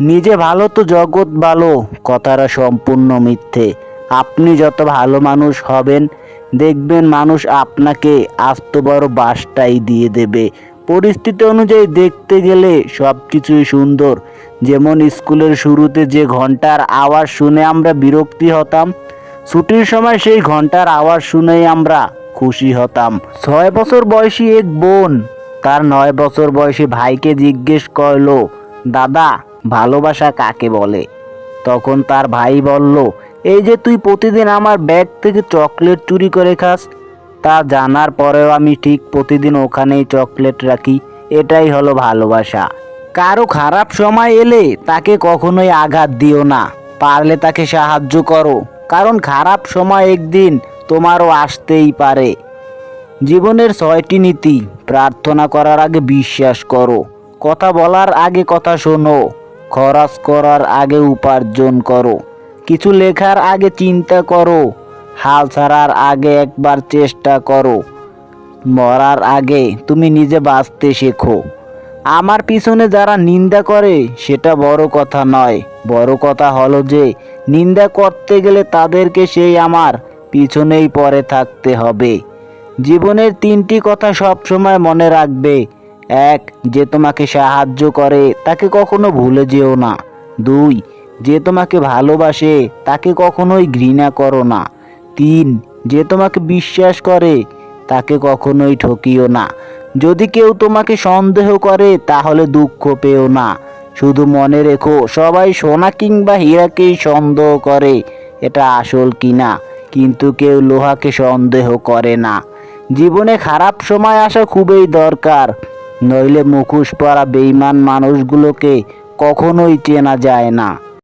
নিজে ভালো তো জগৎ ভালো, কথাটা সম্পূর্ণ মিথ্যে। আপনি যত ভালো মানুষ হবেন, দেখবেন মানুষ আপনাকে আস্ত বড় বাসটাই দিয়ে দেবে। পরিস্থিতি অনুযায়ী দেখতে গেলে সব কিছুই সুন্দর। যেমন স্কুলের শুরুতে যে ঘণ্টার আওয়াজ শুনে আমরা বিরক্তি হতাম, ছুটির সময় সেই ঘণ্টার আওয়াজ শুনেই আমরা খুশি হতাম। ছয় বছর বয়সী এক বোন, তার নয় বছর বয়সী ভাইকে জিজ্ঞেস করল, দাদা ভালোবাসা কাকে বলে? তখন তার ভাই বলল, এই যে তুই প্রতিদিন আমার ব্যাগ থেকে চকলেট চুরি করে খাস, তা জানার পরেও আমি ঠিক প্রতিদিন ওখানেই চকলেট রাখি। এটাই হলো ভালোবাসা। কারও খারাপ সময় এলে তাকে কখনোই আঘাত দিও না। পারলে তাকে সাহায্য করো। কারণ খারাপ সময় একদিন তোমারও আসতেই পারে। জীবনের ছয়টি নীতি, প্রার্থনা করার আগে বিশ্বাস করো। কথা বলার আগে কথা শোনো। খরচ করার আগে উপার্জন করো। কিছু লেখার আগে চিন্তা করো। হাল ছাড়ার আগে একবার চেষ্টা করো। মরার আগে তুমি নিজে বাঁচতে শেখো। আমার পিছনে যারা নিন্দা করে, সেটা বড় কথা নয়। বড় কথা হলো যে, নিন্দা করতে গেলে তাদেরকে সেই আমার পিছনেই পরে থাকতে হবে। জীবনের তিনটি কথা সব সময় মনে রাখবে। এক, যে তোমাকে সাহায্য করে, তাকে কখনো ভুলে যেও না। দুই, যে তোমাকে ভালোবাসে, তাকে কখনোই ঘৃণা করো না। তিন, যে তোমাকে বিশ্বাস করে, তাকে কখনোই ঠকিও না। যদি কেউ তোমাকে সন্দেহ করে, তাহলে দুঃখ পেও না। শুধু মনে রেখো, সবাই সোনা কিংবা হীরাকেই সন্দেহ করে, এটা আসল কিনা? কিন্তু কেউ লোহাকে সন্দেহ করে না। জীবনে খারাপ সময় আসা খুবই দরকার। নইলে মুখোশ পরা বেইমান মানুষগুলোকে কখনোই চেনা যায় না।